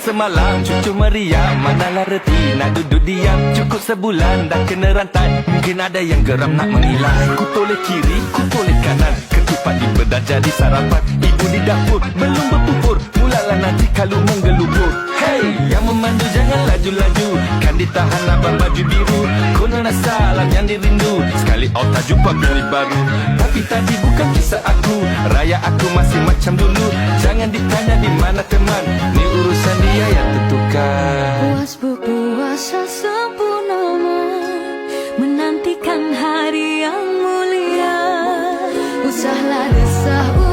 Semalam cucu meriam Manalah reti. Nak duduk diam Cukup sebulan. Dah kena rantai. Mungkin ada yang geram nak menilai. Ku toleh kiri, ku toleh kanan. Ketupat di bedah jadi sarapan. Ibu di dapur belum berpupur memandu jangan laju-laju. Kan ditahan abang baju biru. Kononah salam yang dirindu Sekali out tak jumpa pilih baru. Tapi tadi bukan kisah aku. Raya aku masih macam dulu. Jangan ditanya di mana teman. Ni urusan dia yang tentukan Puas berpuasa sempurna Menantikan hari yang mulia. Usahlah desah